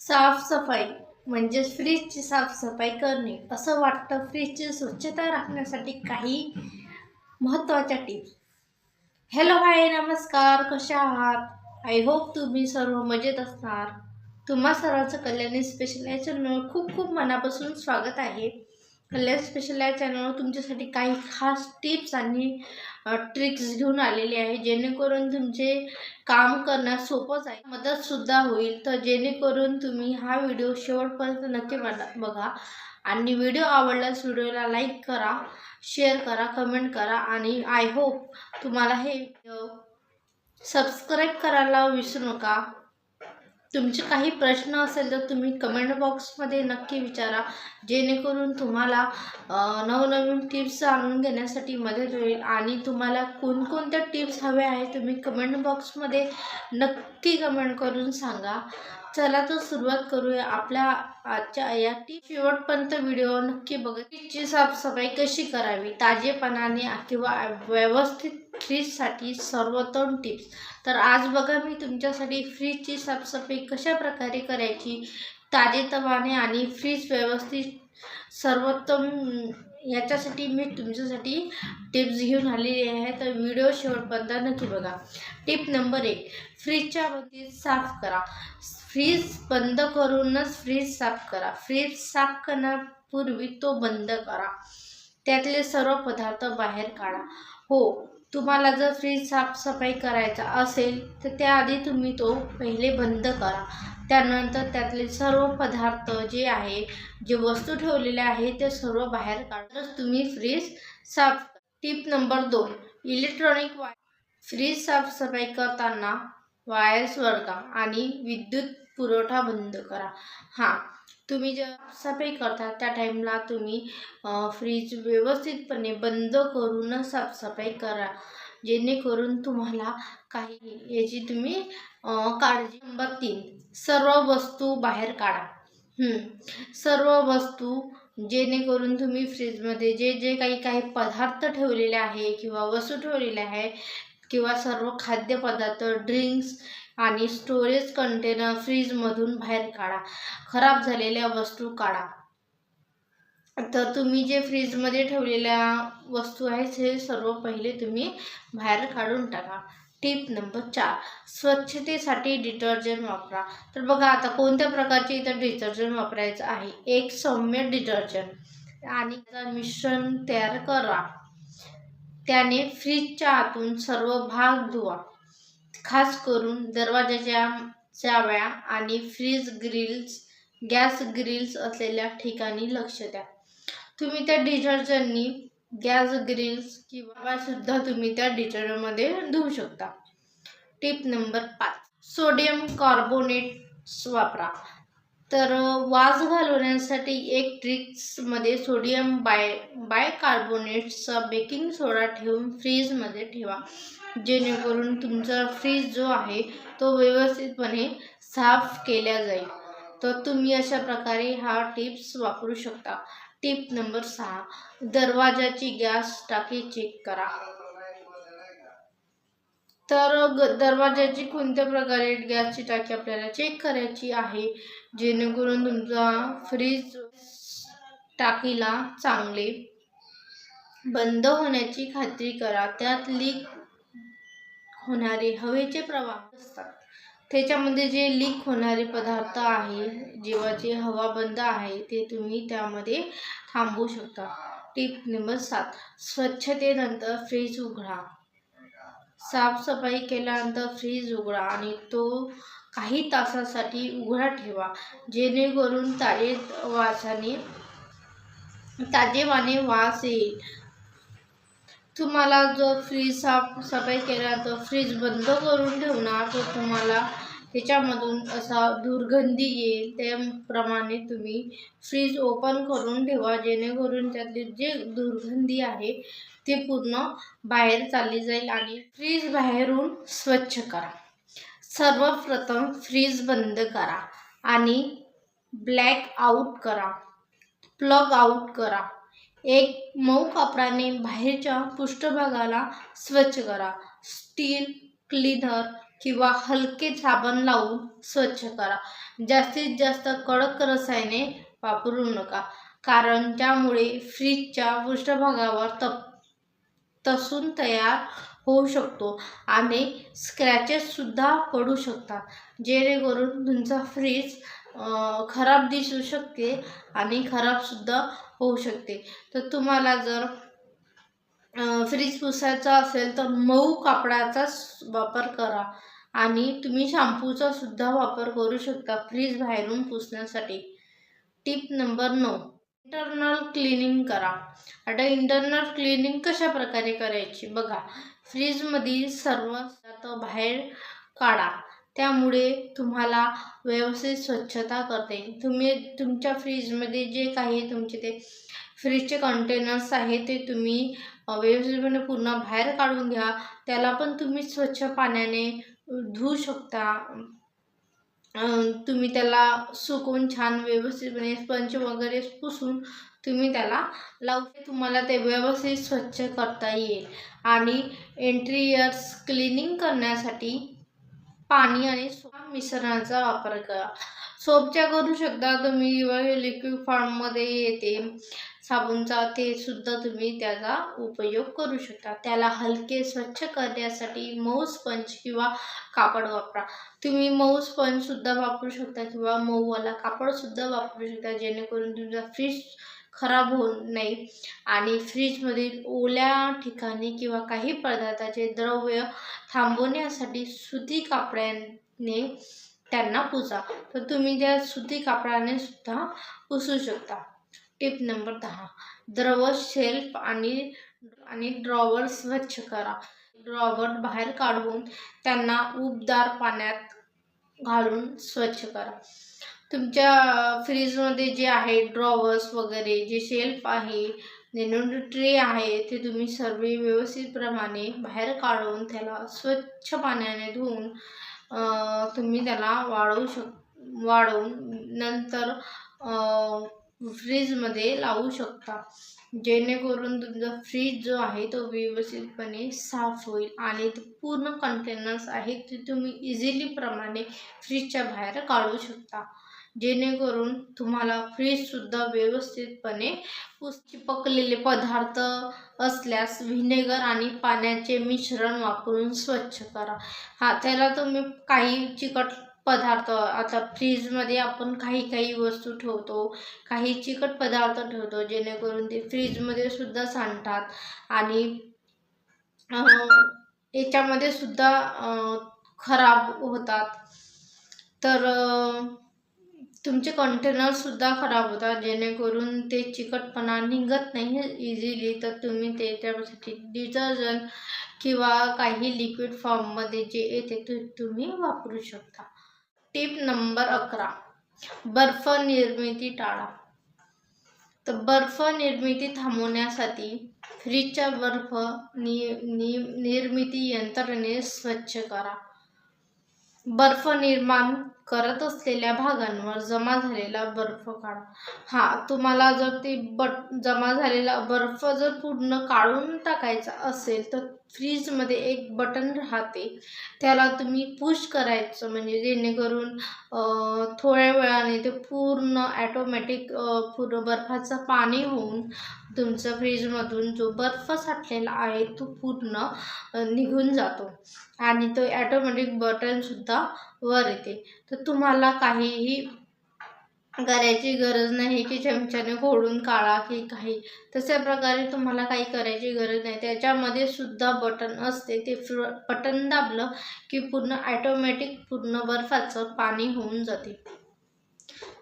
साफसफाई म्हणजेच फ्रीजची साफसफाई करणे. असं वाटतं फ्रीजची स्वच्छता राखण्यासाठी काही महत्त्वाच्या टिप्स हॅलो हाय नमस्कार. कशा आहात? आय होप तुम्ही सर्व मजेत असणार. तुम्हा सर्वांचं कल्याणी स्पेशल या खूप खूप मनापासून स्वागत आहे. कल्याण स्पेशल या चॅनलवर तुमच्यासाठी काही खास टिप्स आणि ट्रिक्स घेऊन आलेले आहे. जेणेकरून तुमचे काम करण्यास सोपं जाईल मदतसुद्धा होईल. तर जेणेकरून तुम्ही हा व्हिडिओ शेवटपर्यंत नक्की बघा बघा. आणि व्हिडिओ आवडल्यास व्हिडिओला लाईक करा शेअर करा कमेंट करा. आणि आय होप तुम्हाला हे सबस्क्राईब करायला विसरू नका. तुमचे काही प्रश्न असेल तर तुम्ही कमेंट बॉक्समध्ये नक्की विचारा. जेणेकरून तुम्हाला नवनवीन टिप्स आणून घेण्यासाठी मदत होईल आणि तुम्हाला कोणकोणत्या टिप्स हव्या आहेत तुम्ही कमेंट बॉक्समध्ये नक्की कमेंट करून सांगा. चला तर सुरुवात करूया आपल्या आजच्या या टीप शेवटपर्यंत व्हिडिओ नक्की बघा. फ्रीजची साफसफाई कशी करावी? ताजेपणाने किंवा व्यवस्थित फ्रीजसाठी सर्वोत्तम टिप्स तर आज बघा मी तुमच्यासाठी फ्रीजची साफसफाई कशा प्रकारे करायची? ताजेतवाने आणि फ्रीज व्यवस्थित सर्वोत्तम याच्यासाठी मी तुमच्यासाठी टिप्स घेऊन आलेली आहे. तर व्हिडिओ शेवटपर्यंत नक्की बघा. टिप नंबर एक फ्रीजच्या बाबतीत साफ करा. फ्रीज बंद करूनच फ्रीज साफ करा. फ्रीज साफ करण्यापूर्वी तो बंद करा. त्यातले सर्व पदार्थ बाहेर काढा. हो तुम्हाला जर फ्रीज साफसफाई करायचा असेल तर त्याआधी तुम्ही तो पहिले बंद करा. त्यानंतर त्यातले सर्व पदार्थ जे आहे जे वस्तू ठेवलेले आहे ते सर्व बाहेर काढूनच तुम्ही फ्रीज साफ टिप नंबर दोन इलेक्ट्रॉनिक वाय फ्रीज साफसफाई करताना वायर्स वळगा आणि विद्युत पुरवठा बंद करा. हां तुम्ही जेव्हा सफाई करता त्या टाईमला तुम्ही फ्रीज व्यवस्थितपणे बंद करून साफसफाई करा. जेणेकरून तुम्हाला काही याची तुम्ही काळजी नंबर तीन सर्व वस्तू बाहेर काढा. सर्व वस्तू जेणेकरून तुम्ही फ्रीजमध्ये जे जे काही काही पदार्थ ठेवलेले आहे किंवा वस्तू ठेवलेले आहे किंवा सर्व खाद्यपदार्थ ड्रिंक्स आणि स्टोरेज कंटेनर फ्रीजमधून बाहेर काढा. खराब झालेल्या वस्तू काढा. तर तुम्ही जे फ्रीजमध्ये ठेवलेल्या वस्तू आहेत हे सर्व पहिले तुम्ही बाहेर काढून टाका. टिप नंबर चार स्वच्छतेसाठी डिटर्जंट वापरा. तर बघा आता कोणत्या प्रकारचे इथं डिटर्जंट वापरायचं आहे? एक सौम्य डिटर्जंट आणि मिश्रण तयार करा. त्याने फ्रीजच्या आतून सर्व भाग धुवा. खास करून दरवाजाच्या चाव्या आणि फ्रीज ग्रिल्स गॅस ग्रिल्स असलेल्या ठिकाणी लक्ष द्या. तुम्ही त्या डिटर्जंटनी गॅस ग्रिल्स किंवा सुद्धा तुम्ही त्या डिटर्जंटमध्ये धुवू शकता. टिप नंबर पाच. सोडियम कार्बोनेट्स वापरा. तर वास घालवण्यासाठी एक ट्रिक्समध्ये सोडियम बाय बायकार्बोनेटचा बेकिंग सोडा ठेवून फ्रीजमध्ये ठेवा. जेणेकरून तुमचा फ्रीज जो आहे तो व्यवस्थितपणे साफ केला जाईल. तर तुम्ही अशा प्रकारे हा टिप्स वापरू शकता. टिप नंबर सहा दरवाजाची गॅस टाकी चेक करा. तर ग दरवाजाची कोणत्या प्रकारे गॅसची टाकी आपल्याला चेक करायची आहे? जेणेकरून तुमचा फ्रीज टाकीला चांगले बंद होण्याची खात्री करा. त्यात लीक होणारे हवेचे प्रवाह असतात. त्याच्यामध्ये जे लीक होणारे पदार्थ आहे जेव्हा जे हवा बंद आहे ते तुम्ही त्यामध्ये थांबवू शकता. टिप नंबर सात. स्वच्छतेनंतर फ्रीज उघडा. साफसफाई केल्यानंतर फ्रीज उघडा आणि तो काही तासासाठी उघडा ठेवा जेणेकरून ताजे वासाने ताजेवाने वास येईल. तुम्हाला जर फ्रीज साफसफाई केल्यानंतर फ्रीज बंद करून ठेवणार तर तुम्हाला त्याच्यामधून असा दुर्गंधी येईल. त्याप्रमाणे तुम्ही फ्रीज ओपन करून ठेवा जेणेकरून त्यातली जे दुर्गंधी आहे ती पूर्ण बाहेर चालली जाईल आणि फ्रीज बाहेरून स्वच्छ करा. सर्वप्रथम फ्रीज बंद करा आणि ब्लॅक आऊट करा. प्लग आऊट करा. एक मऊ कापडाने बाहेरच्या पृष्ठभागाला स्वच्छ करा. स्टील क्लीनर किंवा हलके साबण लावून स्वच्छ करा. जास्तीत जास्त कडक रसायने वापरू नका कारण त्यामुळे फ्रीजच्या पृष्ठभागावर तप तसून तयार होऊ शकतो. आणि स्क्रॅचेससुद्धा पडू शकतात. जेणेकरून तुमचा फ्रीज खराब दिसू शकते आणि खराबसुद्धा होऊ शकते. तर तुम्हाला जर फ्रीज पुसायचा असेल तर मऊ कापडाचाच वापर करा. आणि तुम्ही शॅम्पूचा सुद्धा वापर करू शकता फ्रीज बाहेरून पुसण्यासाठी. टिप नंबर नऊ. इंटरनल क्लिनिंग करा. आता इंटरनल क्लिनिंग कशा प्रकारे करायची? बघा फ्रीजमधील सर्व बाहेर काढा. त्यामुळे तुम्हाला व्यवस्थित स्वच्छता करते तुम्ही तुमच्या फ्रीजमध्ये जे काही तुमचे ते फ्रीजचे कंटेनर्स आहे ते तुम्ही व्यवस्थितपणे पूर्ण बाहेर काढून घ्या. त्याला पण तुम्ही स्वच्छ पाण्याने धुवू शकता. तुम्ही त्याला सुकून छान व्यवस्थितपणे स्पंज वगैरे पुसून तुम्ही त्याला लावू तुम्हाला ते व्यवस्थित स्वच्छ करता येईल. आणि एंट्रियर्स क्लिनिंग करण्यासाठी पाणी आणि सोप मिश्रणाचा वापर करा. सोपच्या करू शकता तुम्ही हे लिक्विड फॉर्ममध्ये येते. साबणचा ते सुद्धा तुम्ही त्याचा उपयोग करू शकता. त्याला हलके स्वच्छ करण्यासाठी मऊ स्पंज किंवा कापड वापरा. तुम्ही मऊ स्पंजसुद्धा वापरू शकता किंवा मऊवाला कापडसुद्धा वापरू शकता जेणेकरून तुमचा फ्रीज खराब होऊ नये. आणि फ्रीजमधील ओल्या ठिकाणी किंवा काही पदार्थाचे द्रव्य थांबवण्यासाठी सुती कापड्याने त्यांना पुसा तर तुम्ही त्या सुती कापडाने सुद्धा पुसू शकता. टिप नंबर दहा. द्रव शेल्फ आणि आणि ड्रॉवर स्वच्छ करा. ड्रॉवर बाहेर काढून त्यांना उबदार पाण्यात घालून स्वच्छ करा. तुमच्या फ्रीजमध्ये जे आहे ड्रॉवर्स वगैरे जे शेल्फ आहे जे ट्रे आहे ते तुम्ही सर्व व्यवस्थितप्रमाणे बाहेर काढून त्याला स्वच्छ पाण्याने धुवून तुम्ही त्याला वाळवू शक वाळवून नंतर फ्रीजमध्ये लावू शकता. जेणेकरून तुमचा फ्रीज जो आहे तो व्यवस्थितपणे साफ होईल आणि पूर्ण कंटेनर्स आहेत ते तुम्ही इझिली प्रमाणे फ्रीजच्या बाहेर काढू शकता. जेणेकरून तुम्हाला फ्रीजसुद्धा व्यवस्थितपणे पुस चिपकलेले पदार्थ असल्यास व्हिनेगर आणि पाण्याचे मिश्रण वापरून स्वच्छ करा. हा त्याला तुम्ही काही चिकट पदार्थ. आता फ्रीजमध्ये आपण काही काही वस्तू ठेवतो. काही चिकट पदार्थ ठेवतो जेणेकरून ते फ्रीजमध्ये सुद्धा सांडतात. आणि याच्यामध्ये सुद्धा खराब होतात. तर तुमचे कंटेनरसुद्धा खराब होतात जेणेकरून ते चिकटपणा निघत नाही इझिली तर तुम्ही ते त्यासाठी डिटर्जंट किंवा काही लिक्विड फॉर्ममध्ये जे येते ते तुम्ही वापरू शकता. टिप नंबर अकरा. बर्फ निर्मिती टाळा. तर बर्फ निर्मिती थांबवण्यासाठी फ्रीजच्या बर्फ नि, नि निर्मिती यंत्रणे स्वच्छ करा. बर्फ निर्माण करत असलेल्या भागांवर जमा झालेला बर्फ काढा. हा तुम्हाला जर ते बट जमा झालेला बर्फ जर पूर्ण काढून टाकायचा असेल तर फ्रीजमध्ये एक बटन राहते. त्याला तुम्ही पुश करायचं म्हणजे जेणेकरून थोड्या वेळाने ते पूर्ण ॲटोमॅटिक पूर्ण बर्फाचं पाणी होऊन तुमच्या फ्रीजमधून जो बर्फ साठलेला आहे तो पूर्ण निघून जातो. आणि तो ॲटोमॅटिक बटनसुद्धा वर येते. तर तुम्हाला काहीही करायची गरज नाही की चमच्याने खोडून काढा की काही. तशा प्रकारे तुम्हाला काही करायची गरज नाही. त्याच्यामध्ये सुद्धा बटन असते. ते फ्र बटन दाबलं की पूर्ण ॲटोमॅटिक पूर्ण बर्फाचं पाणी होऊन जाते.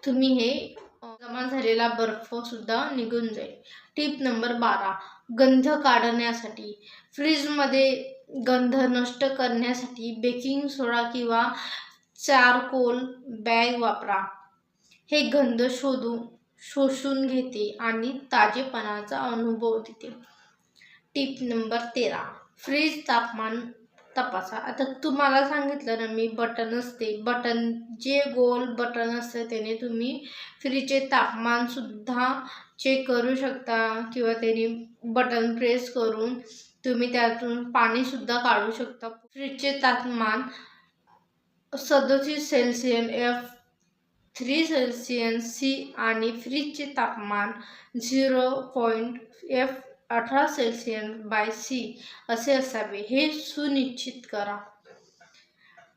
तुम्ही हे जमा झालेला बर्फसुद्धा निघून जाईल. टिप नंबर बारा गंध काढण्यासाठी. फ्रीजमध्ये गंध नष्ट करण्यासाठी बेकिंग सोडा किंवा चारकोल बॅग वापरा. हे गंध शोधून शोषून घेते आणि ताजेपणाचा अनुभव देते. टिप नंबर तेरा. फ्रीज तापमान तपासा. आता तुम्हाला सांगितलं ना मी बटन असते. बटन जे गोल बटन असतं त्याने तुम्ही फ्रीजचे तापमानसुद्धा चेक करू शकता किंवा त्याने बटन प्रेस करून तुम्ही त्यातून पाणीसुद्धा काढू शकता. फ्रीजचे तापमान सदोतीस Celsius F three Celsius C आणि फ्रीजचे तापमान झिरो पॉईंट एफ अठरा सेल्सियन बाय सी असे असावे. हे सुनिश्चित करा.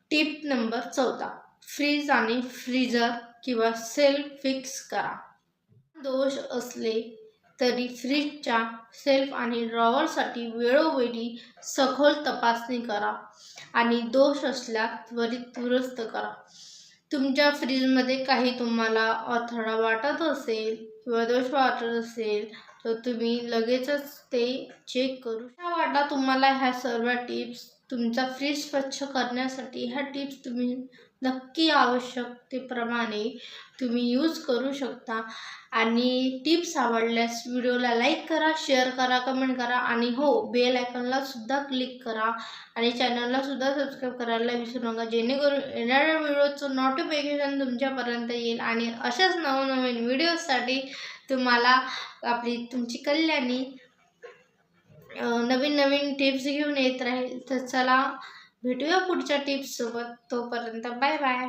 टिप नंबर चौदा. फ्रीज आणि फ्रीजर किंवा सेल फिक्स करा. दोष असले तरी फ्रीजच्या सेल्फ आणि ड्रॉवरसाठी वेळोवेळी सखोल तपासणी करा आणि दोष असल्यास त्वरित दुरुस्त करा. तुमच्या फ्रीजमध्ये काही तुम्हाला अडथळा वाटत असेल किंवा दोष वाटत असेल तर तुम्ही लगेचच ते चेक करू. ह्या वाटा तुम्हाला ह्या सर्व टिप्स तुमचा फ्रीज स्वच्छ करण्यासाठी ह्या टिप्स तुम्ही नक्की आवश्यकतेप्रमाणे तुम्ही यूज करू शकता. आणि टिप्स आवडल्यास व्हिडिओला लाईक करा शेअर करा कमेंट करा आणि हो बेल आयकॉनला सुद्धा क्लिक करा. आणि चॅनलला सुद्धा सबस्क्राईब करायला विसरू नका. जेणेकरून येणाऱ्या व्हिडिओचं नोटिफिकेशन तुमच्यापर्यंत येईल आणि अशाच नवनवीन व्हिडिओसाठी तुम्हाला आपली तुमची कल्याणी नवीन नवीन टिप्स घेऊन येत राहील. तर चला भेटूया पुढच्या टिप्ससोबत तोपर्यंत बाय बाय.